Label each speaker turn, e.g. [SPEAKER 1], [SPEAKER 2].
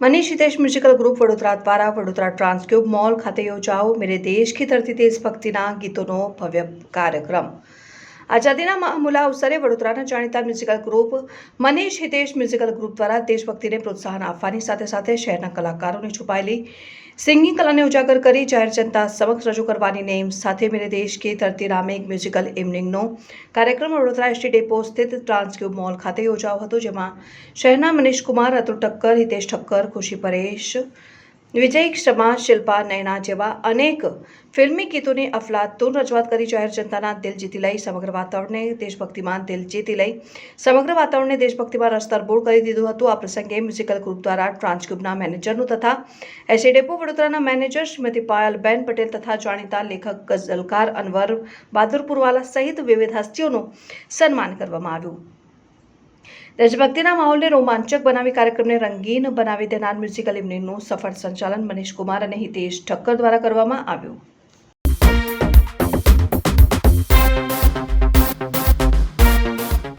[SPEAKER 1] Manish Hitesh musical group Vadodara દ્વારા Vadodara ટ્રાન્સક્યુબ mall ખાતે યોજાઓ મેરે દેશ કી ધરતી દેશભક્તિના ગીતોનો ભવ્ય કાર્યક્રમ આઝાદીના મહામૂલા અવસરે વડોદરાના જાણીતા musical group Manish Hitesh musical group દ્વારા દેશભક્તિને પ્રોત્સાહન આપવાની સાથે સાથે શહેરના કલાકારોની છુપાયેલી સિંગિંગ કલાને ઉજાગર કરી જાહેર જનતા સમક્ષ રજૂ કરવાની નેમ સાથે મેરે દેશ કે ધરતી રામે એક મ્યુઝિકલ ઇવનિંગનો કાર્યક્રમ વડોદરા એસટી ડેપો સ્થિત ટ્રાન્સક્યુબ મોલ ખાતે યોજાયો હતો, જેમાં શહેરના મનીષ કુમાર, અતુલ ઠક્કર, હિતેશ ઠક્કર, ખુશી પરેશ વિજય ક્ષમા, શિલ્પા, નયના જેવા અનેક ફિલ્મી ગીતોની અફલાતુન રજૂઆત કરી જાહેર જનતાના દિલ જીતી લઈ, સમગ્ર વાતાવરણને દેશભક્તિમાં દિલ જીતી લઈ, સમગ્ર વાતાવરણને દેશભક્તિમાં રસ્તરબોળ કરી દીધું હતું. આ પ્રસંગે મ્યુઝિકલ ગ્રુપ દ્વારા ટ્રાન્સક્યુબના મેનેજરનું તથા એસી ડેપો વડોદરાના મેનેજર શ્રીમતી પાયલબેન પટેલ તથા જાણીતા લેખક ગઝલકાર અનવર બહાદુરપુરવાલા સહિત વિવિધ હસ્તીઓનું સન્માન કરવામાં આવ્યું. દેશભક્તિના માહોલને રોમાંચક બનાવી કાર્યક્રમને રંગીન બનાવી દેનાર મ્યુઝિકલ ઇવનિંગનું સફળ સંચાલન મનીષ કુમાર અને હિતેશ ઠક્કર દ્વારા કરવામાં આવ્યું.